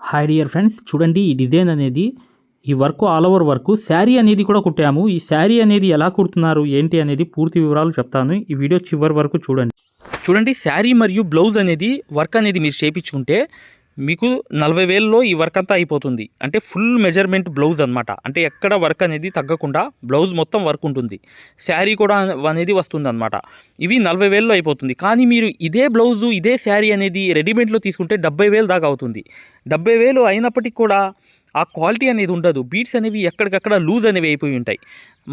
Hi dear friends చూడండి ఈ design అనేది. ఈ work all over work sari అనేది కూడా కుట్టాము. ఈ శారీ అనేది ఎలా కుడుతున్నారు ఏంటి అనేది పూర్తి వివరాలు చెప్తాను. ఈ వీడియో చివరి వరకు చూడండి. చూడండి శారీ మరియు బ్లౌజ్ అనేది వర్క్ అనేది మీరు చేయించుకుంటే మీకు నలభై వేలలో ఈ వర్క్ అంతా అయిపోతుంది. అంటే ఫుల్ మెజర్మెంట్ బ్లౌజ్ అనమాట అంటే ఎక్కడ వర్క్ అనేది తగ్గకుండా బ్లౌజ్ మొత్తం వర్క్ ఉంటుంది. శారీ కూడా అనేది వస్తుంది అనమాట ఇవి నలభై వేలలో అయిపోతుంది. కానీ మీరు ఇదే బ్లౌజు ఇదే శారీ అనేది రెడీమేడ్లో తీసుకుంటే డెబ్బై వేలు దాకా అవుతుంది. డెబ్బై వేలు అయినప్పటికీ కూడా ఆ క్వాలిటీ అనేది ఉండదు. బీట్స్ అనేవి ఎక్కడికక్కడ లూజ్ అనేవి అయిపోయి ఉంటాయి.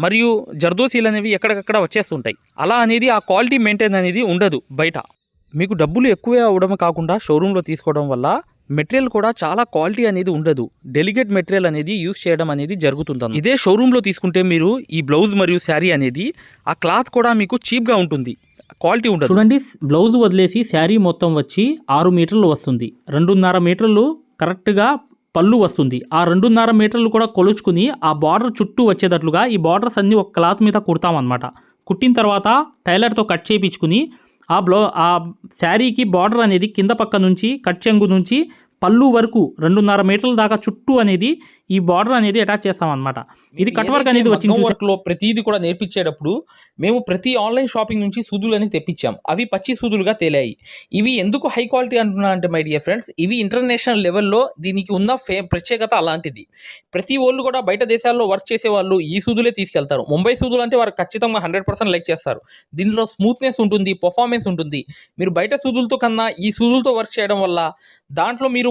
మరియు జర్దోసీలు అనేవి ఎక్కడికక్కడ వచ్చేస్తుంటాయి. అలా అనేది ఆ క్వాలిటీ మెయింటైన్ అనేది ఉండదు బయట. మీకు డబ్బులు ఎక్కువే అవ్వడం కాకుండా షోరూంలో తీసుకోవడం వల్ల మెటీరియల్ కూడా చాలా క్వాలిటీ అనేది ఉండదు. డెలిగేట్ మెటీరియల్ అనేది యూస్ చేయడం అనేది జరుగుతుంది ఇదే షోరూంలో తీసుకుంటే మీరు ఈ బ్లౌజ్ మరియు శారీ అనేది ఆ క్లాత్ కూడా మీకు చీప్గా ఉంటుంది. క్వాలిటీ ఉండదు. చూడండి బ్లౌజ్ వదిలేసి శారీ మొత్తం వచ్చి ఆరు మీటర్లు వస్తుంది. రెండున్నర మీటర్లు కరెక్ట్గా పళ్ళు వస్తుంది. ఆ రెండున్నర మీటర్లు కూడా కొలుచుకుని ఆ బార్డర్ చుట్టూ వచ్చేటట్లుగా ఈ బార్డర్స్ అన్నీ ఒక క్లాత్ మీద కుడతామన్నమాట. కుట్టిన తర్వాత టైలర్తో కట్ చేయించుకుని ఆ బ్లౌ ఆ శారీకి బార్డర్ అనేది కింద పక్క నుంచి కట్ చెంగు నుంచి పళ్ళు వరకు రెండున్నర మీటర్ల దాకా చుట్టూ అనేది ఈ బార్డర్ అనేది అటాచ్ చేస్తామన్నమాట. ఇది కట్ వర్క్ అనేది వచ్చింది? వర్క్లో ప్రతిదీ కూడా నేర్పించేటప్పుడు మేము ప్రతి ఆన్లైన్ షాపింగ్ నుంచి సూదులు అనేది తెప్పించాం. అవి పచ్చి సూదులుగా తేలాయి. ఇవి ఎందుకు హై క్వాలిటీ అంటున్నా అంటే మై డియర్ ఫ్రెండ్స్ ఇవి ఇంటర్నేషనల్ లెవెల్లో దీనికి ఉన్న ఫే ప్రత్యేకత అలాంటిది. ప్రతి వాళ్ళు కూడా బయట దేశాల్లో వర్క్ చేసే వాళ్ళు ఈ సూదులే తీసుకెళ్తారు. ముంబై సూదులు అంటే వారు ఖచ్చితంగా హండ్రెడ్ పర్సెంట్ లైక్ చేస్తారు. దీనిలో స్మూత్నెస్ ఉంటుంది పర్ఫార్మెన్స్ ఉంటుంది. మీరు బయట సూదులతో కన్నా ఈ సూదులతో వర్క్ చేయడం వల్ల దాంట్లో మీరు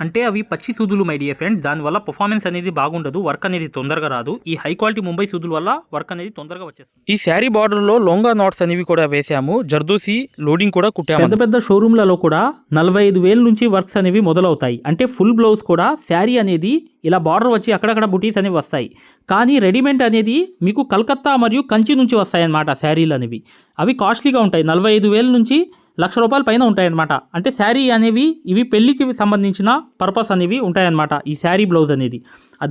అంటే అవి పచ్చి సూదులు మై డియర్ ఫ్రెండ్స్ దానివల్ల పర్ఫార్మెన్స్ అనేది బాగుండదు వర్క్ అనేది తొందరగా రాదు. ఈ హై క్వాలిటీ ముంబై సూదుల వల్ల వర్క్ అనేది తొందరగా వచ్చేస్తుంది. ఈ శారీ బార్డర్లో లోంగా నాట్స్ అనేవి కూడా వేసాము జర్దోసి లోడింగ్ కూడా కుట్టాము. పెద్ద పెద్ద షోరూమ్లలో కూడా నలభై ఐదు వేల నుంచి వర్క్స్ అనేవి మొదలవుతాయి. అంటే ఫుల్ బ్లౌజ్ కూడా శారీ అనేది ఇలా బార్డర్ వచ్చి అక్కడక్కడ బుటీస్ అనేవి వస్తాయి. కానీ రెడీమేడ్ అనేది మీకు కలకత్తా మరియు కంచి నుంచి వస్తాయి అన్నమాట శారీలు అనేవి. అవి కాస్ట్లీగా ఉంటాయి. నలభై ఐదు వేల నుంచి లక్ష రూపాయల పైన ఉంటాయన్నమాట. అంటే శారీ అనేవి ఇవి పెళ్ళికి సంబంధించిన పర్పస్ అనేవి ఉంటాయన్నమాట ఈ శారీ బ్లౌజ్ అనేది.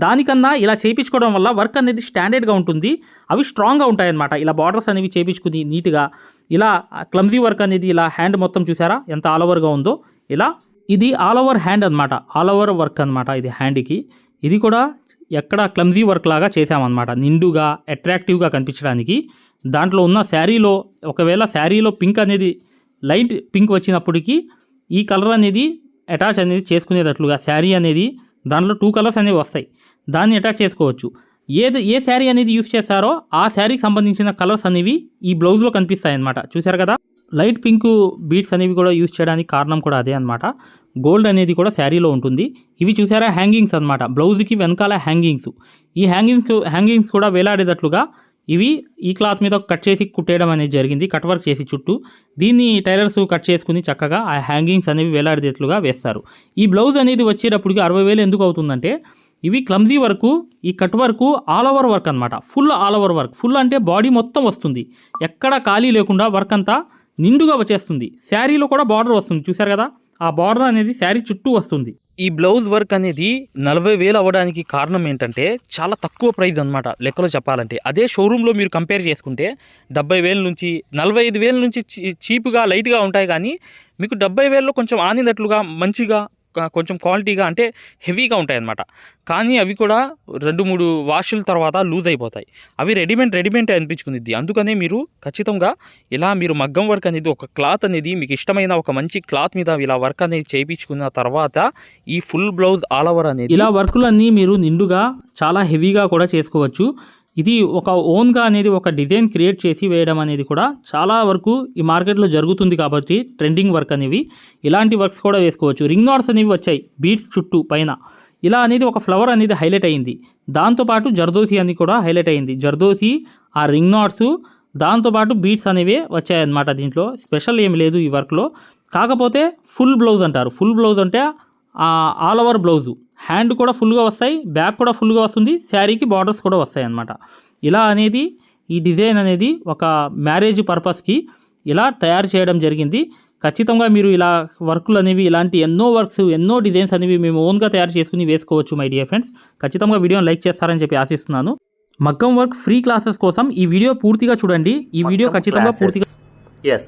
దానికన్నా ఇలా చేయించుకోవడం వల్ల వర్క్ అనేది స్టాండర్డ్గా ఉంటుంది. అవి స్ట్రాంగ్గా ఉంటాయన్నమాట. ఇలా బార్డర్స్ అనేవి చేయించుకుని నీట్గా ఇలా క్లమ్జీ వర్క్ అనేది ఇలా హ్యాండ్ మొత్తం చూసారా? ఎంత ఆల్ ఓవర్గా ఉందో. ఇలా ఇది ఆల్ ఓవర్ హ్యాండ్ అనమాట ఆల్ ఓవర్ వర్క్ అనమాట ఇది హ్యాండ్కి. ఇది కూడా ఎక్కడ క్లమ్జీ వర్క్ లాగా చేసామన్నమాట నిండుగా అట్రాక్టివ్గా కనిపించడానికి. దాంట్లో ఉన్న శారీలో ఒకవేళ శారీలో పింక్ అనేది లైట్ పింక్ వచ్చినప్పటికీ ఈ కలర్ అనేది అటాచ్ అనేది చేసుకునేటట్లుగా శారీ అనేది దాంట్లో టూ కలర్స్ అనేవి వస్తాయి. దాన్ని అటాచ్ చేసుకోవచ్చు. ఏది ఏ శారీ అనేది యూస్ చేస్తారో ఆ శారీకి సంబంధించిన కలర్స్ అనేవి ఈ బ్లౌజ్లో కనిపిస్తాయి అన్నమాట చూసారు కదా? లైట్ పింక్ బీడ్స్ అనేవి కూడా యూస్ చేయడానికి కారణం కూడా అదే అన్నమాట. గోల్డ్ అనేది కూడా శారీలో ఉంటుంది. ఇవి చూసారా? హ్యాంగింగ్స్ అన్నమాట. బ్లౌజ్కి వెనకాల హ్యాంగింగ్స్. ఈ హ్యాంగింగ్స్ హ్యాంగింగ్స్ కూడా వేలాడేటట్లుగా ఇవి ఈ క్లాత్ మీద కట్ చేసి కుట్టేయడం అనేది జరిగింది. కట్ వర్క్ చేసి చుట్టూ దీన్ని టైలర్స్ కట్ చేసుకుని చక్కగా ఆ హ్యాంగింగ్స్ అనేవి వేలాడేటట్లుగా వేస్తారు. ఈ బ్లౌజ్ అనేది వచ్చేటప్పటికి అరవై వేలు ఎందుకు అవుతుందంటే ఇవి క్లమ్జీ వర్క్ ఈ cut work all over work అనమాట full all over work. Full అంటే బాడీ మొత్తం వస్తుంది. ఎక్కడ ఖాళీ లేకుండా వర్క్ అంతా నిండుగా వచ్చేస్తుంది. శారీలో కూడా బార్డర్ వస్తుంది. చూసారు కదా? ఆ బార్డర్ అనేది శారీ చుట్టూ వస్తుంది. ఈ బ్లౌజ్ వర్క్ అనేది నలభై వేలు అవ్వడానికి కారణం ఏంటంటే చాలా తక్కువ ప్రైజ్ అనమాట లెక్కలో చెప్పాలంటే. అదే షోరూంలో మీరు కంపేర్ చేసుకుంటే డెబ్బై వేల నుంచి నలభై ఐదు వేల నుంచి చీ- చీప్గా లైట్గా ఉంటాయి కానీ మీకు డెబ్బై వేలలో కొంచెం ఆనినట్లుగా మంచిగా కొంచెం క్వాలిటీగా అంటే హెవీగా ఉంటాయి అన్నమాట కానీ అవి కూడా రెండు మూడు వాషుల తర్వాత లూజ్ అయిపోతాయి. అవి రెడీమేడ్ రెడీమేడ్ అనిపించుకుంది అందుకనే మీరు ఖచ్చితంగా ఇలా మీరు మగ్గం వర్క్ అనేది ఒక క్లాత్ అనేది మీకు ఇష్టమైన ఒక మంచి క్లాత్ మీద ఇలా వర్క్ అనేది చేయించుకున్న తర్వాత ఈ ఫుల్ బ్లౌజ్ ఆల్ ఓవర్ అనేది ఇలా వర్కులన్నీ మీరు నిండుగా చాలా హెవీగా కూడా చేసుకోవచ్చు. ఇది ఒక ఓన్గా అనేది ఒక డిజైన్ క్రియేట్ చేసి వేయడం అనేది కూడా చాలా వరకు ఈ మార్కెట్లో జరుగుతుంది కాబట్టి ట్రెండింగ్ వర్క్ అనేవి. ఇలాంటి వర్క్స్ కూడా వేసుకోవచ్చు. రింగ్ నాట్స్ అనేవి వచ్చాయి. బీడ్స్ చుట్టూ పైన. ఇలా అనేది ఒక ఫ్లవర్ అనేది హైలైట్ అయింది. దాంతోపాటు జర్దోసి అని కూడా హైలైట్ అయింది. జర్దోసి ఆ రింగ్ నాట్స్ దాంతోపాటు బీడ్స్ అనేవి వచ్చాయన్నమాట దీంట్లో. స్పెషల్ ఏం లేదు ఈ వర్క్లో. కాకపోతే ఫుల్ బ్లౌజ్ అంటారు. ఫుల్ బ్లౌజ్ అంటే ఆల్ ఓవర్ బ్లౌజు. హ్యాండ్ కూడా ఫుల్గా వస్తాయి బ్యాక్ కూడా ఫుల్గా వస్తుంది శారీకి బార్డర్స్ కూడా వస్తాయి అన్నమాట. ఇలా అనేది ఈ డిజైన్ అనేది ఒక మ్యారేజ్ పర్పస్కి ఇలా తయారు చేయడం జరిగింది. ఖచ్చితంగా మీరు ఇలా వర్కులు అనేవి ఇలాంటి ఎన్నో వర్క్స్ ఎన్నో డిజైన్స్ అనేవి మేము ఓన్గా తయారు చేసుకుని వేసుకోవచ్చు మై డియర్ ఫ్రెండ్స్. ఖచ్చితంగా వీడియోని లైక్ చేస్తారని చెప్పి ఆశిస్తున్నాను. మగ్గం వర్క్ ఫ్రీ క్లాసెస్ కోసం ఈ వీడియో పూర్తిగా చూడండి. ఈ వీడియో ఖచ్చితంగా పూర్తిగా ఎస్